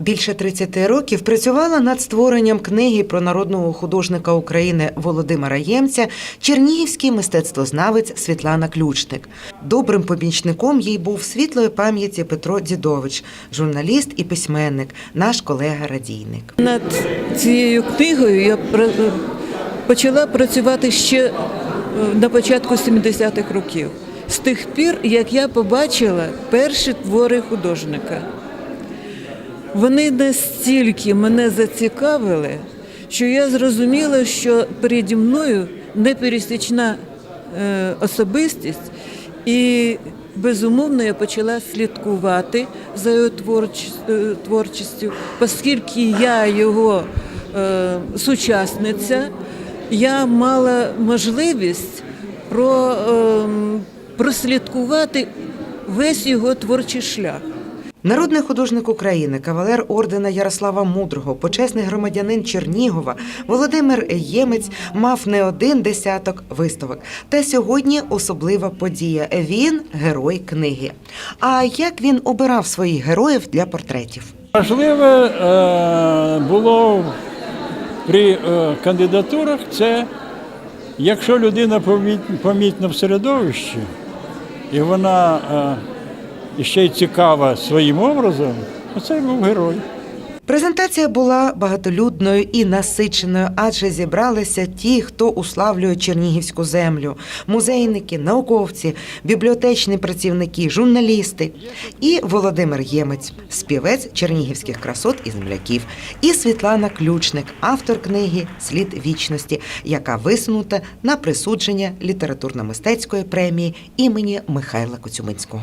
Більше 30 років працювала над створенням книги про народного художника України Володимира Ємця чернігівський мистецтвознавець Світлана Ключник. Добрим помічником їй був світлої пам'яті Петро Дідович, журналіст і письменник, наш колега радійник. Над цією книгою я почала працювати ще е, на початку 70-х років. З тих пір, як я побачила перші твори художника. Вони настільки мене зацікавили, що я зрозуміла, що переді мною непересічна е, особистість, і безумовно я почала слідкувати за його е, творчістю, оскільки я його е, сучасниця, я мала можливість про, е, прослідкувати весь його творчий шлях. Народний художник України, кавалер ордена Ярослава Мудрого, почесний громадянин Чернігова Володимир Ємець мав не один десяток виставок. Та сьогодні особлива подія. Він герой книги. А як він обирав своїх героїв для портретів? Важливе е, було при е, кандидатурах це, якщо людина помітна в середовищі, і вона е, ще й цікава своїм образом, це був герой. Презентація була багатолюдною і насиченою, адже зібралися ті, хто уславлює чернігівську землю: музейники, науковці, бібліотечні працівники, журналісти. І Володимир Ємець, співець чернігівських красот і земляків, і Світлана Ключник, автор книги Слід вічності, яка висунута на присудження літературно-мистецької премії імені Михайла Коцюминського.